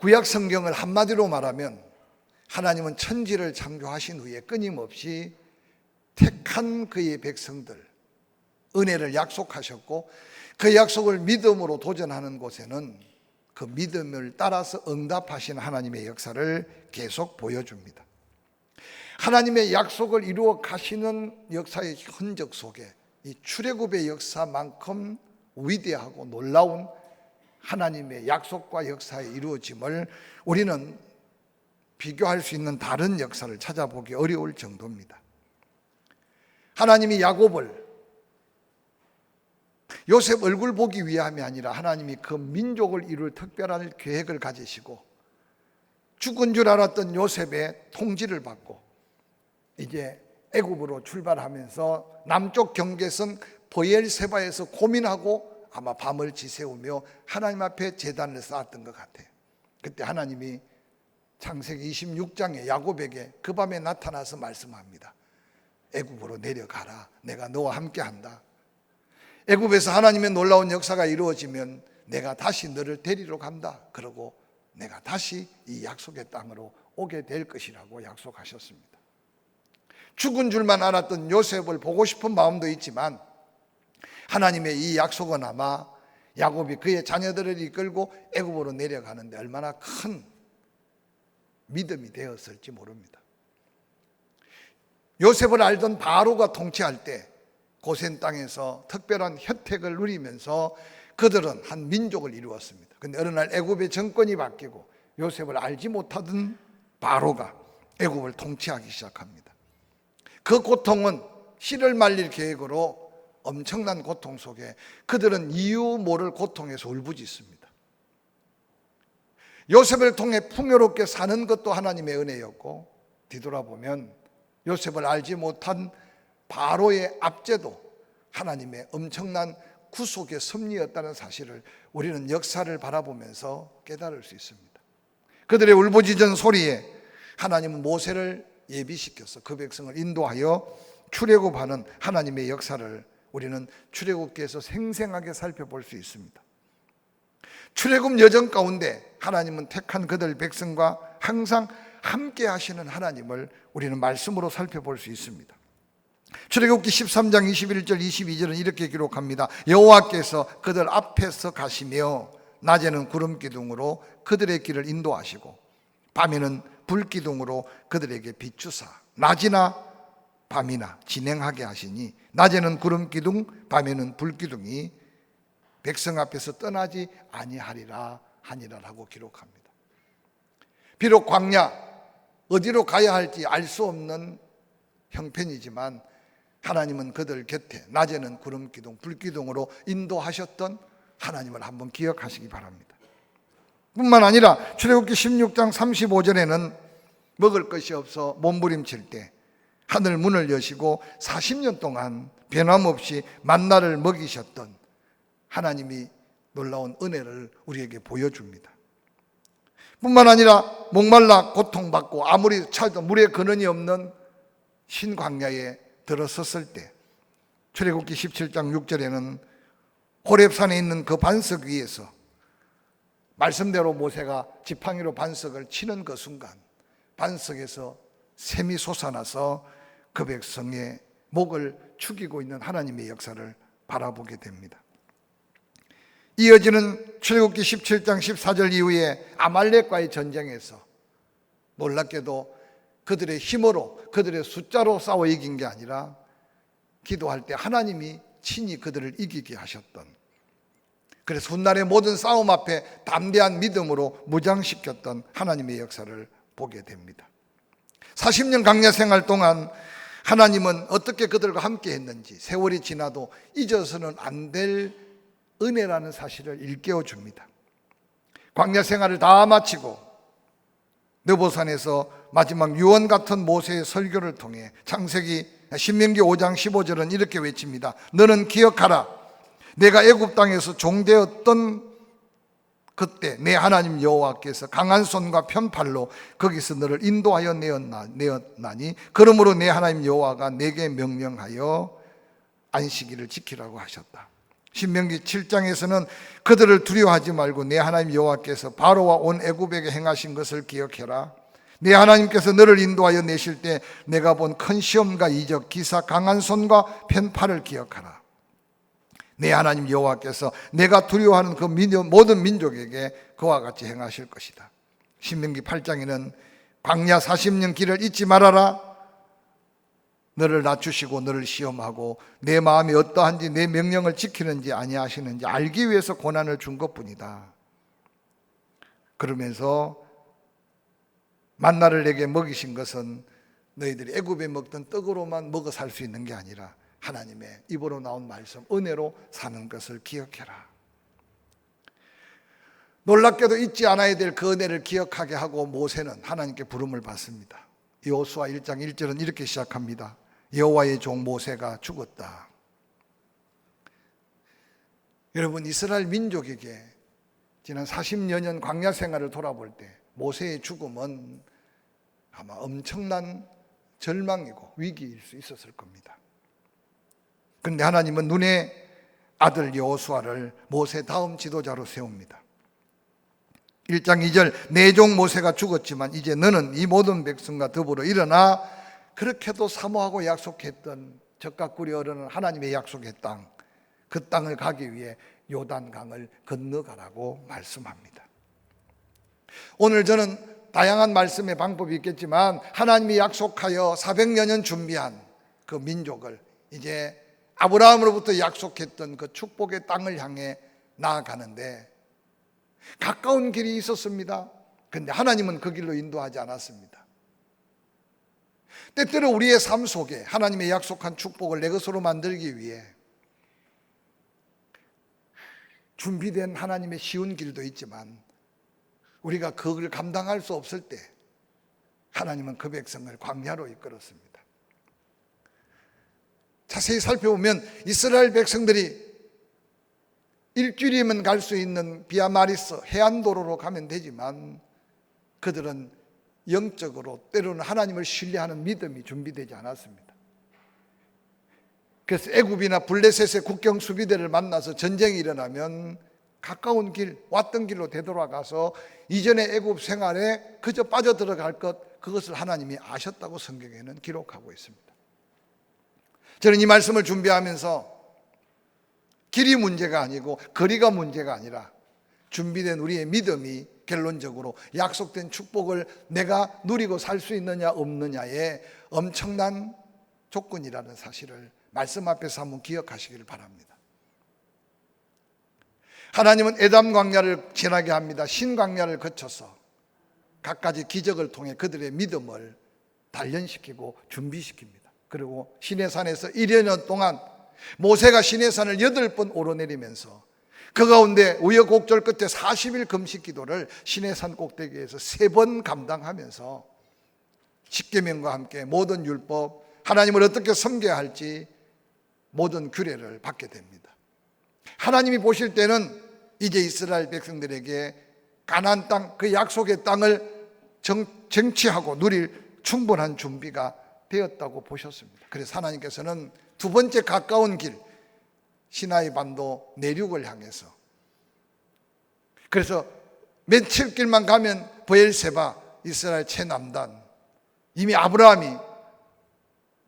구약 성경을 한마디로 말하면 하나님은 천지를 창조하신 후에 끊임없이 택한 그의 백성들 은혜를 약속하셨고 그 약속을 믿음으로 도전하는 곳에는 그 믿음을 따라서 응답하신 하나님의 역사를 계속 보여줍니다. 하나님의 약속을 이루어 가시는 역사의 흔적 속에 이 출애굽의 역사만큼 위대하고 놀라운 하나님의 약속과 역사의 이루어짐을 우리는 비교할 수 있는 다른 역사를 찾아보기 어려울 정도입니다. 하나님이 야곱을 요셉 얼굴 보기 위함이 아니라 하나님이 그 민족을 이룰 특별한 계획을 가지시고 죽은 줄 알았던 요셉의 통지를 받고 이제 애굽으로 출발하면서 남쪽 경계선 보엘세바에서 고민하고 아마 밤을 지새우며 하나님 앞에 재단을 쌓았던 것 같아요. 그때 하나님이 창세기 26장에 야곱에게 그 밤에 나타나서 말씀합니다. 애굽으로 내려가라. 내가 너와 함께 한다. 애굽에서 하나님의 놀라운 역사가 이루어지면 내가 다시 너를 데리러 간다. 그러고 내가 다시 이 약속의 땅으로 오게 될 것이라고 약속하셨습니다. 죽은 줄만 알았던 요셉을 보고 싶은 마음도 있지만 하나님의 이 약속은 아마 야곱이 그의 자녀들을 이끌고 애굽으로 내려가는데 얼마나 큰 믿음이 되었을지 모릅니다. 요셉을 알던 바로가 통치할 때 고센 땅에서 특별한 혜택을 누리면서 그들은 한 민족을 이루었습니다. 근데 어느 날 애굽의 정권이 바뀌고 요셉을 알지 못하던 바로가 애굽을 통치하기 시작합니다. 그 고통은 씨를 말릴 계획으로 엄청난 고통 속에 그들은 이유 모를 고통에서 울부짖습니다. 요셉을 통해 풍요롭게 사는 것도 하나님의 은혜였고 뒤돌아보면 요셉을 알지 못한 바로의 압제도 하나님의 엄청난 구속의 섭리였다는 사실을 우리는 역사를 바라보면서 깨달을 수 있습니다. 그들의 울부짖은 소리에 하나님은 모세를 예비시켜서 그 백성을 인도하여 출애굽하는 하나님의 역사를 우리는 출애굽기에서 생생하게 살펴볼 수 있습니다. 출애굽 여정 가운데 하나님은 택한 그들 백성과 항상 함께 하시는 하나님을 우리는 말씀으로 살펴볼 수 있습니다. 출애굽기 13장 21절 22절은 이렇게 기록합니다. 여호와께서 그들 앞에서 가시며 낮에는 구름 기둥으로 그들의 길을 인도하시고 밤에는 불 기둥으로 그들에게 비추사 낮이나 밤이나 진행하게 하시니 낮에는 구름 기둥 밤에는 불 기둥이 백성 앞에서 떠나지 아니하리라 하니라라고 기록합니다. 비록 광야 어디로 가야 할지 알 수 없는 형편이지만 하나님은 그들 곁에 낮에는 구름 기둥, 불 기둥으로 인도하셨던 하나님을 한번 기억하시기 바랍니다. 뿐만 아니라 출애굽기 16장 35절에는 먹을 것이 없어 몸부림칠 때 하늘 문을 여시고 40년 동안 변함없이 만나를 먹이셨던 하나님이 놀라운 은혜를 우리에게 보여줍니다. 뿐만 아니라 목말라 고통받고 아무리 찾아도 물의 근원이 없는 신광야에 들어섰을 때 출애굽기 17장 6절에는 호렙산에 있는 그 반석 위에서 말씀대로 모세가 지팡이로 반석을 치는 그 순간 반석에서 샘이 솟아나서 그 백성의 목을 축이고 있는 하나님의 역사를 바라보게 됩니다. 이어지는 출애굽기 17장 14절 이후에 아말렉과의 전쟁에서 놀랍게도 그들의 힘으로 그들의 숫자로 싸워 이긴 게 아니라 기도할 때 하나님이 친히 그들을 이기게 하셨던 그래서 훗날의 모든 싸움 앞에 담대한 믿음으로 무장시켰던 하나님의 역사를 보게 됩니다. 40년 강야 생활 동안 하나님은 어떻게 그들과 함께 했는지 세월이 지나도 잊어서는 안 될 은혜라는 사실을 일깨워 줍니다. 광야 생활을 다 마치고 느보산에서 마지막 유언 같은 모세의 설교를 통해 창세기 신명기 5장 15절은 이렇게 외칩니다. 너는 기억하라. 내가 애굽 땅에서 종되었던 그때 내 하나님 여호와께서 강한 손과 편팔로 거기서 너를 인도하여 내었나, 내었나 니 그러므로 내 하나님 여호와가 내게 명령하여 안식일을 지키라고 하셨다. 신명기 7장에서는 그들을 두려워하지 말고 내 하나님 여호와께서 바로와 온 애굽에게 행하신 것을 기억해라. 내 하나님께서 너를 인도하여 내실 때 내가 본 큰 시험과 이적, 기사, 강한 손과 편팔을 기억하라. 내 하나님 여호와께서 내가 두려워하는 그 모든 민족에게 그와 같이 행하실 것이다. 신명기 8장에는 광야 40년 길을 잊지 말아라. 너를 낮추시고 너를 시험하고 내 마음이 어떠한지 내 명령을 지키는지 아니하시는지 알기 위해서 고난을 준 것뿐이다. 그러면서 만나를 내게 먹이신 것은 너희들이 애굽에 먹던 떡으로만 먹어 살 수 있는 게 아니라 하나님의 입으로 나온 말씀 은혜로 사는 것을 기억해라. 놀랍게도 잊지 않아야 될 그 은혜를 기억하게 하고 모세는 하나님께 부름을 받습니다. 여호수아 1장 1절은 이렇게 시작합니다. 여호와의 종 모세가 죽었다. 여러분 이스라엘 민족에게 지난 40여 년 광야 생활을 돌아볼 때 모세의 죽음은 아마 엄청난 절망이고 위기일 수 있었을 겁니다. 그런데 하나님은 눈에 아들 여호수아를 모세 다음 지도자로 세웁니다. 1장 2절 내종 모세가 죽었지만 이제 너는 이 모든 백성과 더불어 일어나 그렇게도 사모하고 약속했던 적각구리 어른은 하나님의 약속의 땅, 그 땅을 가기 위해 요단강을 건너가라고 말씀합니다. 오늘 저는 다양한 말씀의 방법이 있겠지만 하나님이 약속하여 400여 년 준비한 그 민족을 이제 아브라함으로부터 약속했던 그 축복의 땅을 향해 나아가는데 가까운 길이 있었습니다. 근데 하나님은 그 길로 인도하지 않았습니다. 때때로 우리의 삶 속에 하나님의 약속한 축복을 내 것으로 만들기 위해 준비된 하나님의 쉬운 길도 있지만 우리가 그걸 감당할 수 없을 때 하나님은 그 백성을 광야로 이끌었습니다. 자세히 살펴보면 이스라엘 백성들이 일주일이면 갈 수 있는 비아마리스 해안도로로 가면 되지만 그들은 영적으로 때로는 하나님을 신뢰하는 믿음이 준비되지 않았습니다. 그래서 애굽이나 블레셋의 국경 수비대를 만나서 전쟁이 일어나면 가까운 길, 왔던 길로 되돌아가서 이전의 애굽 생활에 그저 빠져들어갈 것, 그것을 하나님이 아셨다고 성경에는 기록하고 있습니다. 저는 이 말씀을 준비하면서 길이 문제가 아니고 거리가 문제가 아니라 준비된 우리의 믿음이 결론적으로 약속된 축복을 내가 누리고 살 수 있느냐 없느냐의 엄청난 조건이라는 사실을 말씀 앞에서 한번 기억하시기를 바랍니다. 하나님은 에담 광야를 지나게 합니다. 신 광야를 거쳐서 갖가지 기적을 통해 그들의 믿음을 단련시키고 준비시킵니다. 그리고 시내산에서 1년 동안 모세가 시내산을 여덟 번 오르내리면서 그 가운데 우여곡절 끝에 40일 금식 기도를 시내산 꼭대기에서 세 번 감당하면서 십계명과 함께 모든 율법 하나님을 어떻게 섬겨야 할지 모든 규례를 받게 됩니다. 하나님이 보실 때는 이제 이스라엘 백성들에게 가나안 땅, 그 약속의 땅을 정, 정치하고 누릴 충분한 준비가 되었다고 보셨습니다. 그래서 하나님께서는 두 번째 가까운 길, 시나이 반도 내륙을 향해서 그래서 며칠 길만 가면 브엘세바 이스라엘 최남단 이미 아브라함이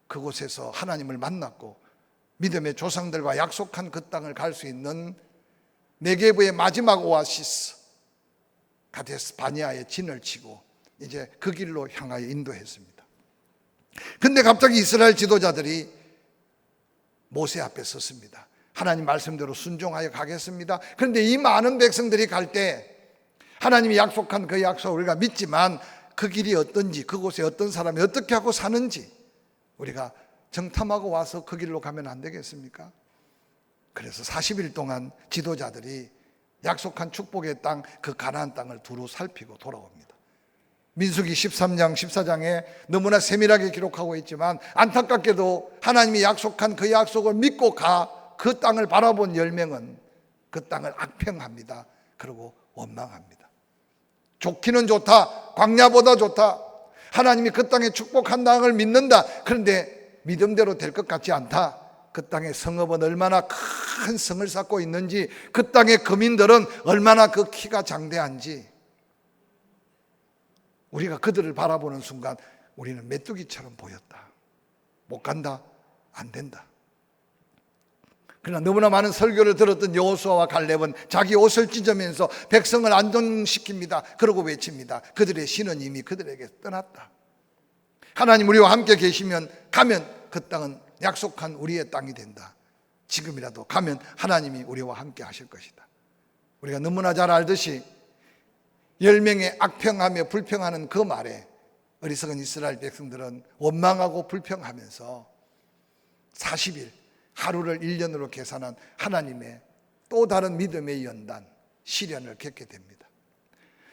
그곳에서 하나님을 만났고 믿음의 조상들과 약속한 그 땅을 갈 수 있는 네게브의 마지막 오아시스 가데스 바니아의 진을 치고 이제 그 길로 향하여 인도했습니다. 근데 갑자기 이스라엘 지도자들이 모세 앞에 섰습니다. 하나님 말씀대로 순종하여 가겠습니다. 그런데 이 많은 백성들이 갈 때 하나님이 약속한 그 약속을 우리가 믿지만 그 길이 어떤지 그곳에 어떤 사람이 어떻게 하고 사는지 우리가 정탐하고 와서 그 길로 가면 안 되겠습니까? 그래서 40일 동안 지도자들이 약속한 축복의 땅, 그 가나안 땅을 두루 살피고 돌아옵니다. 민수기 13장, 14장에 너무나 세밀하게 기록하고 있지만 안타깝게도 하나님이 약속한 그 약속을 믿고 가 그 땅을 바라본 열명은 그 땅을 악평합니다. 그리고 원망합니다. 좋기는 좋다. 광야보다 좋다. 하나님이 그 땅에 축복한 땅을 믿는다. 그런데 믿음대로 될 것 같지 않다. 그 땅의 성읍은 얼마나 큰 성을 쌓고 있는지 그 땅의 거민들은 얼마나 그 키가 장대한지 우리가 그들을 바라보는 순간 우리는 메뚜기처럼 보였다. 못 간다. 안 된다. 그러나 너무나 많은 설교를 들었던 여호수아와 갈렙은 자기 옷을 찢으면서 백성을 안정시킵니다. 그러고 외칩니다. 그들의 신은 이미 그들에게 떠났다. 하나님 우리와 함께 계시면 가면 그 땅은 약속한 우리의 땅이 된다. 지금이라도 가면 하나님이 우리와 함께 하실 것이다. 우리가 너무나 잘 알듯이 열 명의 악평하며 불평하는 그 말에 어리석은 이스라엘 백성들은 원망하고 불평하면서 40일 하루를 1년으로 계산한 하나님의 또 다른 믿음의 연단 시련을 겪게 됩니다.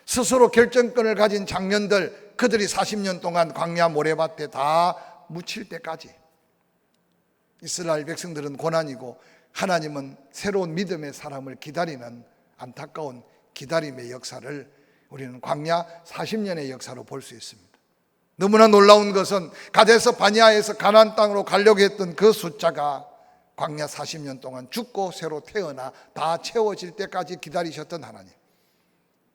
스스로 결정권을 가진 장년들 그들이 40년 동안 광야 모래밭에 다 묻힐 때까지 이스라엘 백성들은 고난이고 하나님은 새로운 믿음의 사람을 기다리는 안타까운 기다림의 역사를 우리는 광야 40년의 역사로 볼 수 있습니다. 너무나 놀라운 것은 가데스 바니아에서 가나안 땅으로 가려고 했던 그 숫자가 광야 40년 동안 죽고 새로 태어나 다 채워질 때까지 기다리셨던 하나님.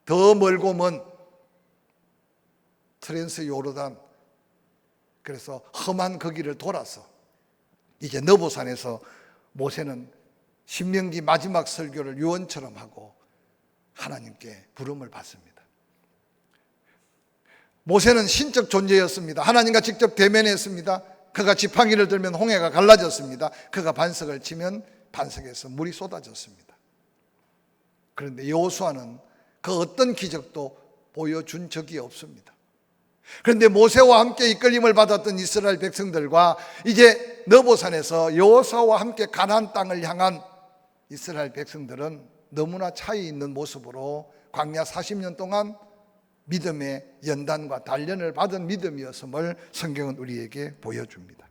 더 멀고 먼 트랜스 요르단 그래서 험한 그 길을 돌아서 이제 너보산에서 모세는 신명기 마지막 설교를 유언처럼 하고 하나님께 부름을 받습니다. 모세는 신적 존재였습니다. 하나님과 직접 대면했습니다. 그가 지팡이를 들면 홍해가 갈라졌습니다. 그가 반석을 치면 반석에서 물이 쏟아졌습니다. 그런데 여호수아는 그 어떤 기적도 보여준 적이 없습니다. 그런데 모세와 함께 이끌림을 받았던 이스라엘 백성들과 이제 너보산에서 여호사와 함께 가나안 땅을 향한 이스라엘 백성들은 너무나 차이 있는 모습으로 광야 40년 동안 믿음의 연단과 단련을 받은 믿음이었음을 성경은 우리에게 보여줍니다.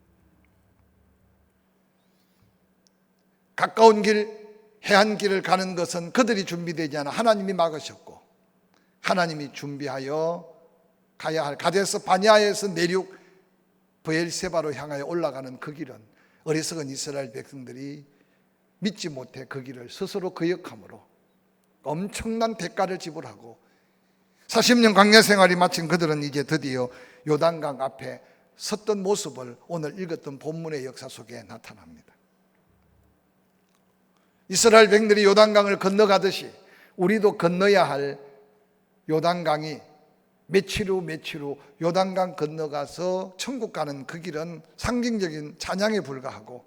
가까운 길, 해안 길을 가는 것은 그들이 준비되지 않아 하나님이 막으셨고 하나님이 준비하여 가야 할 가데스 바니아에서 내륙 브엘세바로 향하여 올라가는 그 길은 어리석은 이스라엘 백성들이 믿지 못해 그 길을 스스로 거역함으로 엄청난 대가를 지불하고 40년 광야 생활이 마친 그들은 이제 드디어 요단강 앞에 섰던 모습을 오늘 읽었던 본문의 역사 속에 나타납니다. 이스라엘 백들이 요단강을 건너가듯이 우리도 건너야 할 요단강이 며칠 후 며칠 후 요단강 건너가서 천국 가는 그 길은 상징적인 찬양에 불과하고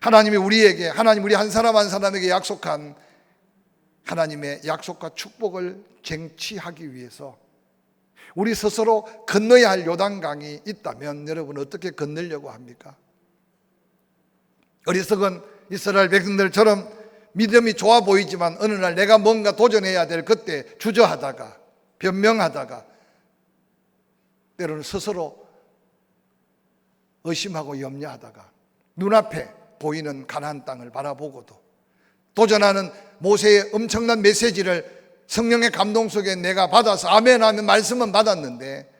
하나님이 우리에게 하나님 우리 한 사람 한 사람에게 약속한 하나님의 약속과 축복을 쟁취하기 위해서 우리 스스로 건너야 할 요단강이 있다면 여러분 어떻게 건너려고 합니까? 어리석은 이스라엘 백성들처럼 믿음이 좋아 보이지만 어느 날 내가 뭔가 도전해야 될 그때 주저하다가 변명하다가 때로는 스스로 의심하고 염려하다가 눈앞에 보이는 가나안 땅을 바라보고도 도전하는 모세의 엄청난 메시지를 성령의 감동 속에 내가 받아서 아멘 하면 말씀은 받았는데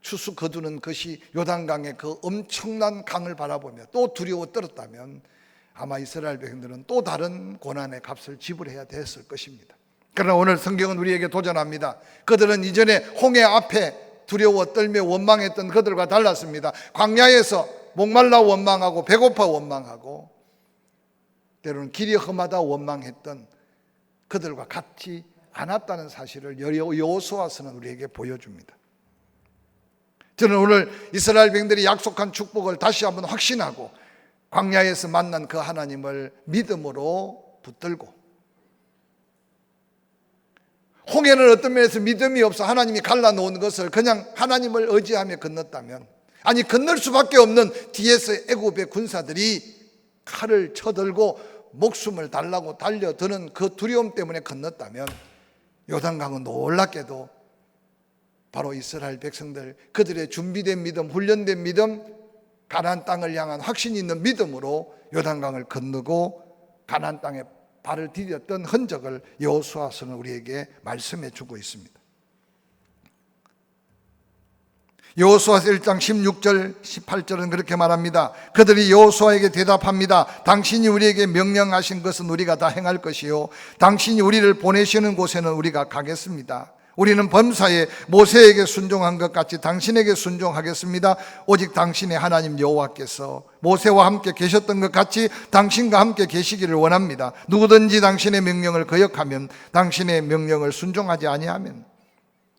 추수 거두는 것이 요단강의 그 엄청난 강을 바라보며 또 두려워 떨었다면 아마 이스라엘 백성들은 또 다른 고난의 값을 지불해야 됐을 것입니다. 그러나 오늘 성경은 우리에게 도전합니다. 그들은 이전에 홍해 앞에 두려워 떨며 원망했던 그들과 달랐습니다. 광야에서 목말라 원망하고 배고파 원망하고 때로는 길이 험하다 원망했던 그들과 같지 않았다는 사실을 여호수아서는 우리에게 보여줍니다. 저는 오늘 이스라엘 백들이 약속한 축복을 다시 한번 확신하고 광야에서 만난 그 하나님을 믿음으로 붙들고 홍해는 어떤 면에서 믿음이 없어 하나님이 갈라놓은 것을 그냥 하나님을 의지하며 건넜다면 아니 건널 수밖에 없는 뒤에서 애굽의 군사들이 칼을 쳐들고 목숨을 달라고 달려드는 그 두려움 때문에 건넜다면 요단강은 놀랍게도 바로 이스라엘 백성들 그들의 준비된 믿음, 훈련된 믿음, 가나안 땅을 향한 확신 있는 믿음으로 요단강을 건너고 가나안 땅에 발을 디뎠던 흔적을 여호수아서는 우리에게 말씀해 주고 있습니다. 여호수아서 1장 16절 18절은 그렇게 말합니다. 그들이 여호수아에게 대답합니다. 당신이 우리에게 명령하신 것은 우리가 다 행할 것이요 당신이 우리를 보내시는 곳에는 우리가 가겠습니다. 우리는 범사에 모세에게 순종한 것 같이 당신에게 순종하겠습니다. 오직 당신의 하나님 여호와께서 모세와 함께 계셨던 것 같이 당신과 함께 계시기를 원합니다. 누구든지 당신의 명령을 거역하면 당신의 명령을 순종하지 아니하면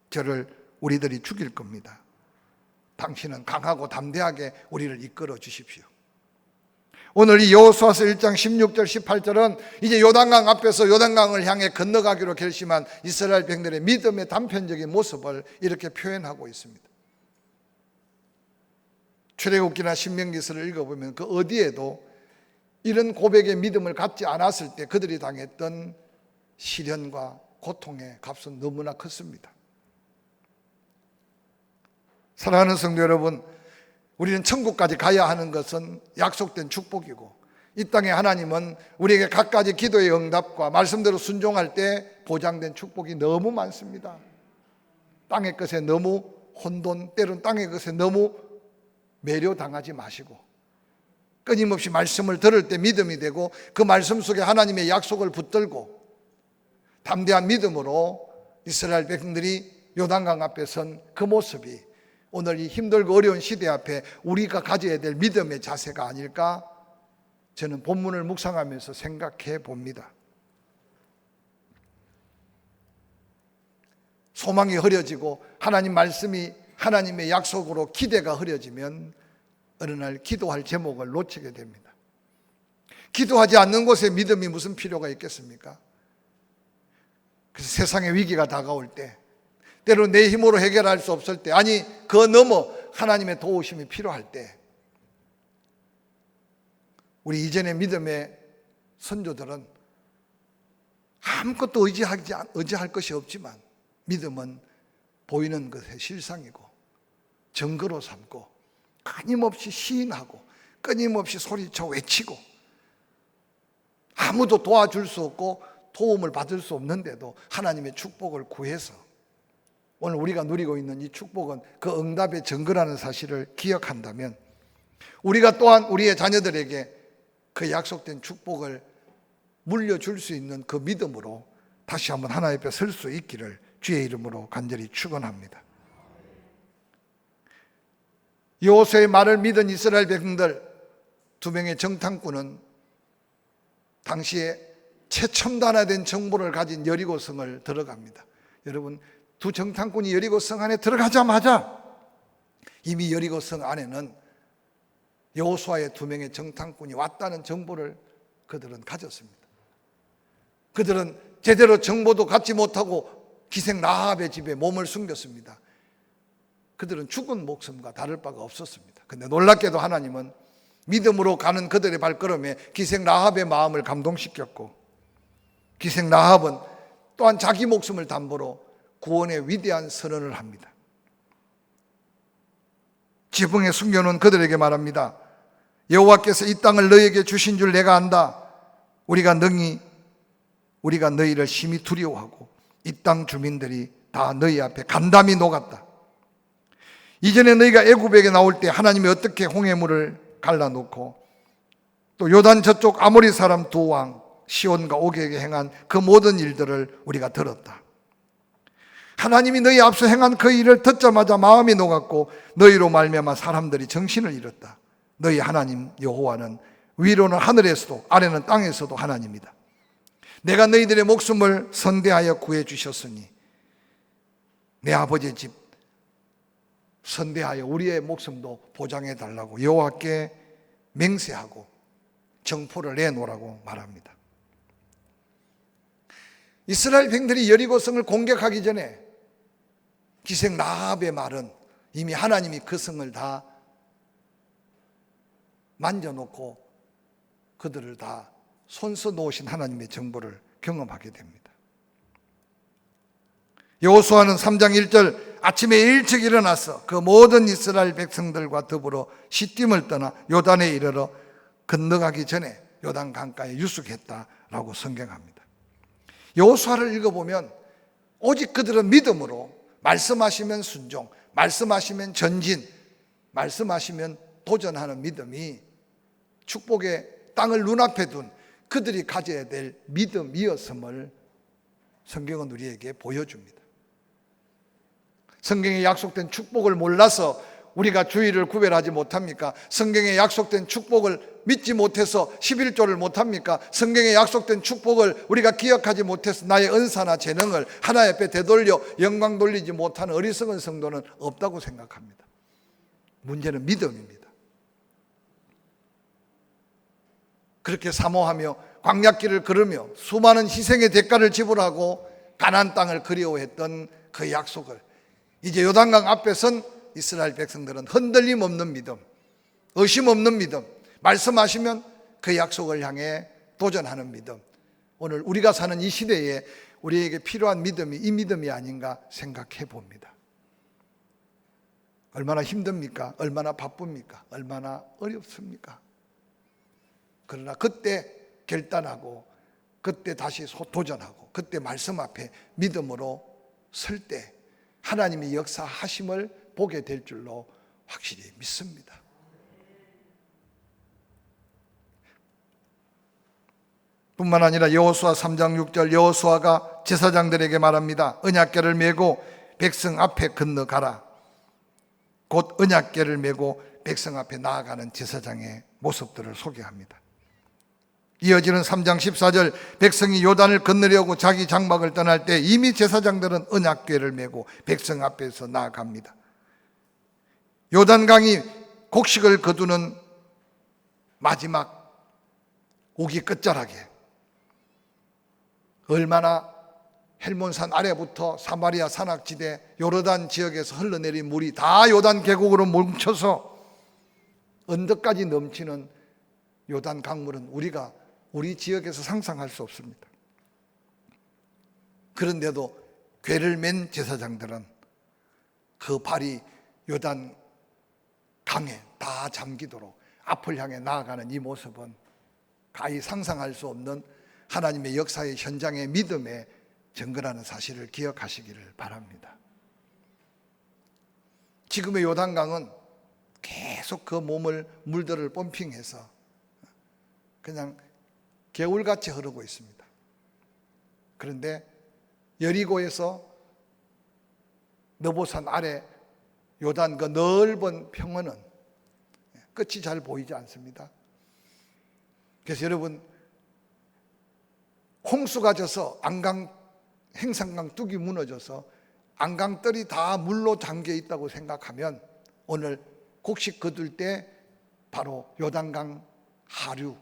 저를 우리들이 죽일 겁니다. 당신은 강하고 담대하게 우리를 이끌어 주십시오. 오늘 이 여호수아서 1장 16절 18절은 이제 요단강 앞에서 요단강을 향해 건너가기로 결심한 이스라엘 백들의 믿음의 단편적인 모습을 이렇게 표현하고 있습니다. 출애굽기나 신명기서를 읽어보면 그 어디에도 이런 고백의 믿음을 갖지 않았을 때 그들이 당했던 시련과 고통의 값은 너무나 컸습니다. 사랑하는 성도 여러분, 우리는 천국까지 가야 하는 것은 약속된 축복이고 이 땅에 하나님은 우리에게 갖가지 기도의 응답과 말씀대로 순종할 때 보장된 축복이 너무 많습니다. 땅의 것에 너무 혼돈, 때론 땅의 것에 너무 매료당하지 마시고 끊임없이 말씀을 들을 때 믿음이 되고 그 말씀 속에 하나님의 약속을 붙들고 담대한 믿음으로 이스라엘 백성들이 요단강 앞에 선 그 모습이 오늘 이 힘들고 어려운 시대 앞에 우리가 가져야 될 믿음의 자세가 아닐까 저는 본문을 묵상하면서 생각해 봅니다. 소망이 흐려지고 하나님 말씀이 하나님의 약속으로 기대가 흐려지면 어느 날 기도할 제목을 놓치게 됩니다. 기도하지 않는 곳에 믿음이 무슨 필요가 있겠습니까? 그래서 세상의 위기가 다가올 때 때로 내 힘으로 해결할 수 없을 때, 아니, 그 넘어 하나님의 도우심이 필요할 때, 우리 이전의 믿음의 선조들은 아무것도 의지하지, 의지할 것이 없지만, 믿음은 보이는 것의 실상이고, 증거로 삼고, 끊임없이 시인하고, 끊임없이 소리쳐 외치고, 아무도 도와줄 수 없고, 도움을 받을 수 없는데도 하나님의 축복을 구해서 오늘 우리가 누리고 있는 이 축복은 그 응답의 증거라는 사실을 기억한다면 우리가 또한 우리의 자녀들에게 그 약속된 축복을 물려줄 수 있는 그 믿음으로 다시 한번 하나님 앞에 설 수 있기를 주의 이름으로 간절히 축원합니다. 여호수의 말을 믿은 이스라엘 백성들 두 명의 정탐꾼은 당시에 최첨단화된 정보를 가진 여리고성을 들어갑니다. 여러분 두 정탐꾼이 여리고 성 안에 들어가자마자 이미 여리고 성 안에는 여호수아의 두 명의 정탐꾼이 왔다는 정보를 그들은 가졌습니다. 그들은 제대로 정보도 갖지 못하고 기생 라합의 집에 몸을 숨겼습니다. 그들은 죽은 목숨과 다를 바가 없었습니다. 근데 놀랍게도 하나님은 믿음으로 가는 그들의 발걸음에 기생 라합의 마음을 감동시켰고 기생 라합은 또한 자기 목숨을 담보로 구원의 위대한 선언을 합니다. 지붕에 숨겨놓은 그들에게 말합니다. 여호와께서 이 땅을 너에게 주신 줄 내가 안다. 우리가 능히 우리가 너희를 심히 두려워하고 이 땅 주민들이 다 너희 앞에 간담이 녹았다. 이전에 너희가 애굽에게 나올 때 하나님이 어떻게 홍해물을 갈라놓고 또 요단 저쪽 아모리 사람 두 왕 시온과 오게에게 행한 그 모든 일들을 우리가 들었다. 하나님이 너희 앞서 행한 그 일을 듣자마자 마음이 녹았고 너희로 말미암아 사람들이 정신을 잃었다. 너희 하나님 여호와는 위로는 하늘에서도 아래는 땅에서도 하나님이다. 내가 너희들의 목숨을 선대하여 구해 주셨으니 내 아버지의 집 선대하여 우리의 목숨도 보장해 달라고 여호와께 맹세하고 정포를 내놓으라고 말합니다. 이스라엘 백들이 여리고성을 공격하기 전에 기생 라합의 말은 이미 하나님이 그 성을 다 만져놓고 그들을 다 손서 놓으신 하나님의 정보를 경험하게 됩니다. 여호수아는 3장 1절 아침에 일찍 일어나서 그 모든 이스라엘 백성들과 더불어 시딤을 떠나 요단에 이르러 건너가기 전에 요단 강가에 유숙했다라고 성경합니다. 여호수아를 읽어보면 오직 그들은 믿음으로 말씀하시면 순종, 말씀하시면 전진, 말씀하시면 도전하는 믿음이 축복의 땅을 눈앞에 둔 그들이 가져야 될 믿음이었음을 성경은 우리에게 보여줍니다. 성경에 약속된 축복을 몰라서 우리가 주의를 구별하지 못합니까? 성경에 약속된 축복을 믿지 못해서 11조를 못합니까? 성경에 약속된 축복을 우리가 기억하지 못해서 나의 은사나 재능을 하나의 앞에 되돌려 영광 돌리지 못하는 어리석은 성도는 없다고 생각합니다. 문제는 믿음입니다. 그렇게 사모하며 광약길을 걸으며 수많은 희생의 대가를 지불하고 가나안 땅을 그리워했던 그 약속을 이제 요단강 앞에선 이스라엘 백성들은 흔들림 없는 믿음, 의심 없는 믿음, 말씀하시면 그 약속을 향해 도전하는 믿음. 오늘 우리가 사는 이 시대에 우리에게 필요한 믿음이 이 믿음이 아닌가 생각해 봅니다. 얼마나 힘듭니까? 얼마나 바쁩니까? 얼마나 어렵습니까? 그러나 그때 결단하고 그때 다시 소- 도전하고 그때 말씀 앞에 믿음으로 설 때 하나님의 역사하심을 보게 될 줄로 확실히 믿습니다. 뿐만 아니라 여호수아 3장 6절 여호수아가 제사장들에게 말합니다. 언약궤를 메고 백성 앞에 건너가라. 곧 언약궤를 메고 백성 앞에 나아가는 제사장의 모습들을 소개합니다. 이어지는 3장 14절 백성이 요단을 건너려고 자기 장막을 떠날 때 이미 제사장들은 언약궤를 메고 백성 앞에서 나아갑니다. 요단강이 곡식을 거두는 마지막 오기 끝자락에 얼마나 헬몬산 아래부터 사마리아 산악지대 요르단 지역에서 흘러내린 물이 다 요단 계곡으로 뭉쳐서 언덕까지 넘치는 요단 강물은 우리가 우리 지역에서 상상할 수 없습니다. 그런데도 괴를 맨 제사장들은 그 발이 요단 강에 다 잠기도록 앞을 향해 나아가는 이 모습은 가히 상상할 수 없는 하나님의 역사의 현장의 믿음의 증거라는 사실을 기억하시기를 바랍니다. 지금의 요단강은 계속 그 몸을 물들을 펌핑해서 그냥 개울같이 흐르고 있습니다. 그런데 여리고에서 너보산 아래 요단 그 넓은 평원은 끝이 잘 보이지 않습니다. 그래서 여러분 홍수가 져서 안강 행산강 뚝이 무너져서 안강떨이 다 물로 잠겨 있다고 생각하면 오늘 곡식 거둘 때 바로 요단강 하류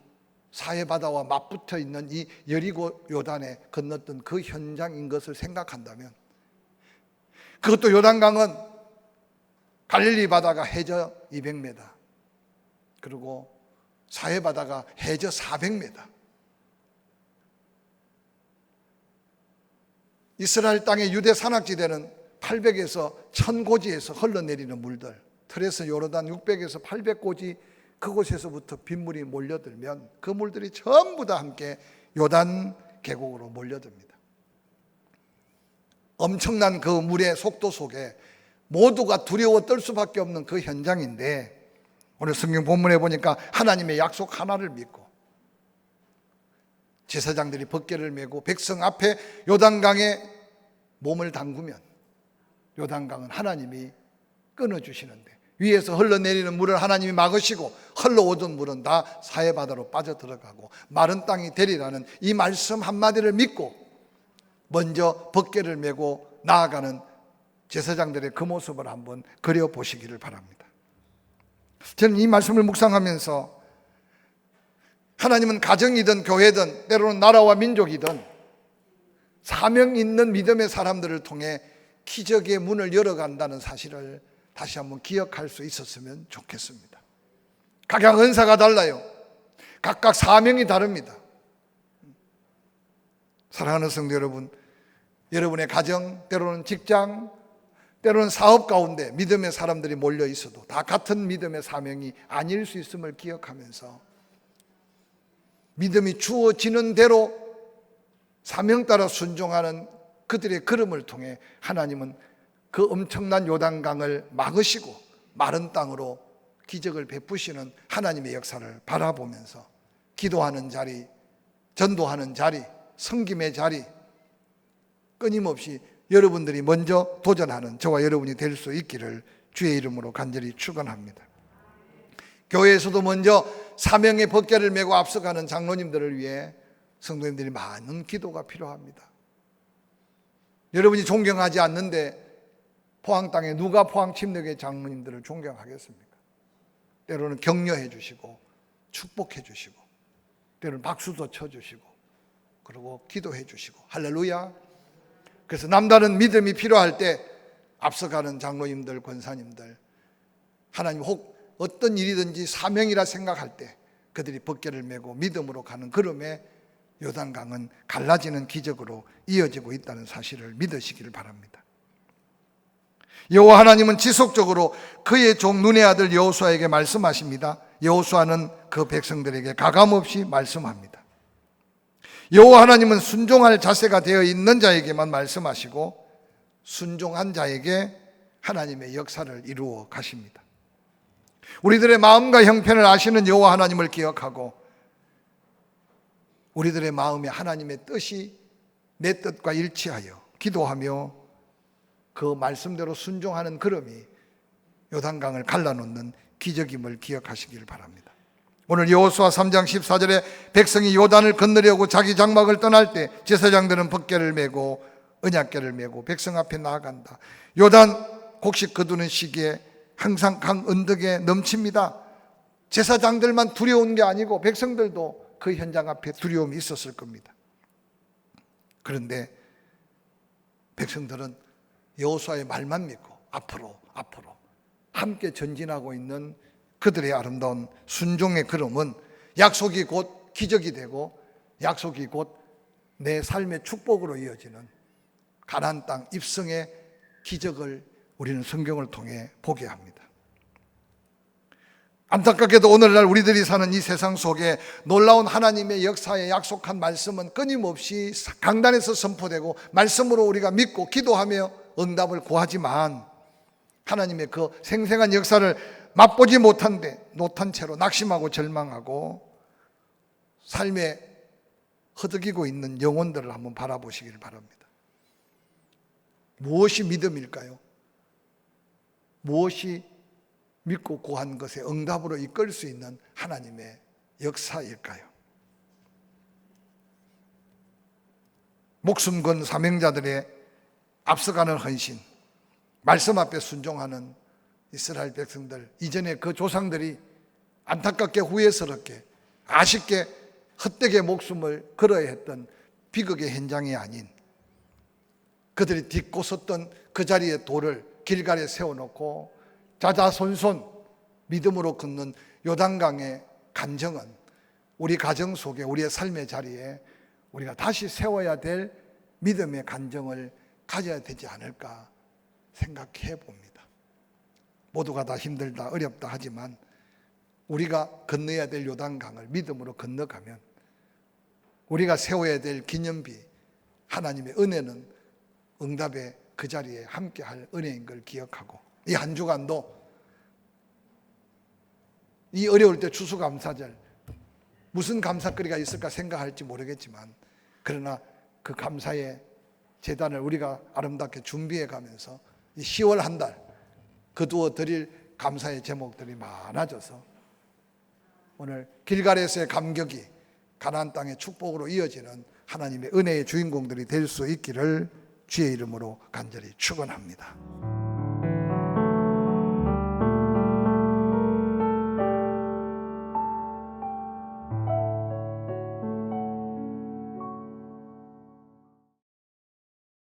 사해바다와 맞붙어 있는 이 여리고 요단에 건넜던 그 현장인 것을 생각한다면 그것도 요단강은 갈릴리 바다가 해저 200m 그리고 사해 바다가 해저 400m 이스라엘 땅의 유대 산악지대는 800에서 1000고지에서 흘러내리는 물들 틀에서 요르단 600에서 800고지 그곳에서부터 빗물이 몰려들면 그 물들이 전부 다 함께 요단 계곡으로 몰려듭니다. 엄청난 그 물의 속도 속에 모두가 두려워 떨 수밖에 없는 그 현장인데 오늘 성경 본문에 보니까 하나님의 약속 하나를 믿고 제사장들이 벗개를 메고 백성 앞에 요단강에 몸을 담그면 요단강은 하나님이 끊어주시는데 위에서 흘러내리는 물을 하나님이 막으시고 흘러오던 물은 다 사해바다로 빠져들어가고 마른 땅이 되리라는 이 말씀 한마디를 믿고 먼저 벗개를 메고 나아가는 제사장들의 그 모습을 한번 그려보시기를 바랍니다. 저는 이 말씀을 묵상하면서 하나님은 가정이든 교회든 때로는 나라와 민족이든 사명 있는 믿음의 사람들을 통해 기적의 문을 열어간다는 사실을 다시 한번 기억할 수 있었으면 좋겠습니다. 각양 은사가 달라요. 각각 사명이 다릅니다. 사랑하는 성도 여러분, 여러분의 가정, 때로는 직장, 때로는 사업 가운데 믿음의 사람들이 몰려 있어도 다 같은 믿음의 사명이 아닐 수 있음을 기억하면서 믿음이 주어지는 대로 사명 따라 순종하는 그들의 걸음을 통해 하나님은 그 엄청난 요단강을 막으시고 마른 땅으로 기적을 베푸시는 하나님의 역사를 바라보면서 기도하는 자리, 전도하는 자리, 성김의 자리 끊임없이 여러분들이 먼저 도전하는 저와 여러분이 될 수 있기를 주의 이름으로 간절히 축원합니다. 교회에서도 먼저 사명의 벗개를 메고 앞서가는 장로님들을 위해 성도님들이 많은 기도가 필요합니다. 여러분이 존경하지 않는데 포항 땅에 누가 포항 침례교회 장로님들을 존경하겠습니까? 때로는 격려해 주시고 축복해 주시고 때로는 박수도 쳐 주시고 그리고 기도해 주시고 할렐루야. 그래서 남다른 믿음이 필요할 때 앞서가는 장로님들, 권사님들 하나님 혹 어떤 일이든지 사명이라 생각할 때 그들이 벗개를 메고 믿음으로 가는 걸음에 요단강은 갈라지는 기적으로 이어지고 있다는 사실을 믿으시기를 바랍니다. 여호와 하나님은 지속적으로 그의 종 눈의 아들 여호수아에게 말씀하십니다. 여호수아는 그 백성들에게 가감없이 말씀합니다. 여호와 하나님은 순종할 자세가 되어 있는 자에게만 말씀하시고 순종한 자에게 하나님의 역사를 이루어 가십니다. 우리들의 마음과 형편을 아시는 여호와 하나님을 기억하고 우리들의 마음에 하나님의 뜻이 내 뜻과 일치하여 기도하며 그 말씀대로 순종하는 걸음이 요단강을 갈라놓는 기적임을 기억하시기를 바랍니다. 오늘 여호수아 3장 14절에 백성이 요단을 건너려고 자기 장막을 떠날 때 제사장들은 벗개를 메고 언약궤를 메고 백성 앞에 나아간다. 요단 곡식 거두는 시기에 항상 강 언덕에 넘칩니다. 제사장들만 두려운 게 아니고 백성들도 그 현장 앞에 두려움이 있었을 겁니다. 그런데 백성들은 여호수아의 말만 믿고 앞으로 앞으로 함께 전진하고 있는 그들의 아름다운 순종의 걸음은 약속이 곧 기적이 되고 약속이 곧 내 삶의 축복으로 이어지는 가나안 땅 입성의 기적을 우리는 성경을 통해 보게 합니다. 안타깝게도 오늘날 우리들이 사는 이 세상 속에 놀라운 하나님의 역사에 약속한 말씀은 끊임없이 강단에서 선포되고 말씀으로 우리가 믿고 기도하며 응답을 구하지만 하나님의 그 생생한 역사를 맛보지 못한데 못한 채로 낙심하고 절망하고 삶에 허덕이고 있는 영혼들을 한번 바라보시길 바랍니다. 무엇이 믿음일까요? 무엇이 믿고 구한 것에 응답으로 이끌 수 있는 하나님의 역사일까요? 목숨 건 사명자들의 앞서가는 헌신, 말씀 앞에 순종하는 이스라엘 백성들, 이전에 그 조상들이 안타깝게 후회스럽게 아쉽게 헛되게 목숨을 걸어야 했던 비극의 현장이 아닌 그들이 딛고 섰던 그 자리에 돌을 길가에 세워놓고 자자손손 믿음으로 걷는 요단강의 간정은 우리 가정 속에 우리의 삶의 자리에 우리가 다시 세워야 될 믿음의 간정을 가져야 되지 않을까 생각해 봅니다. 모두가 다 힘들다, 어렵다 하지만 우리가 건너야 될 요단강을 믿음으로 건너가면 우리가 세워야 될 기념비, 하나님의 은혜는 응답의 그 자리에 함께 할 은혜인 걸 기억하고 이 한 주간도 이 어려울 때 추수감사절 무슨 감사거리가 있을까 생각할지 모르겠지만 그러나 그 감사의 재단을 우리가 아름답게 준비해 가면서 10월 한 달 거두어 드릴 감사의 제목들이 많아져서 오늘 길가에서의 감격이 가나안 땅의 축복으로 이어지는 하나님의 은혜의 주인공들이 될 수 있기를 주의 이름으로 간절히 축원합니다.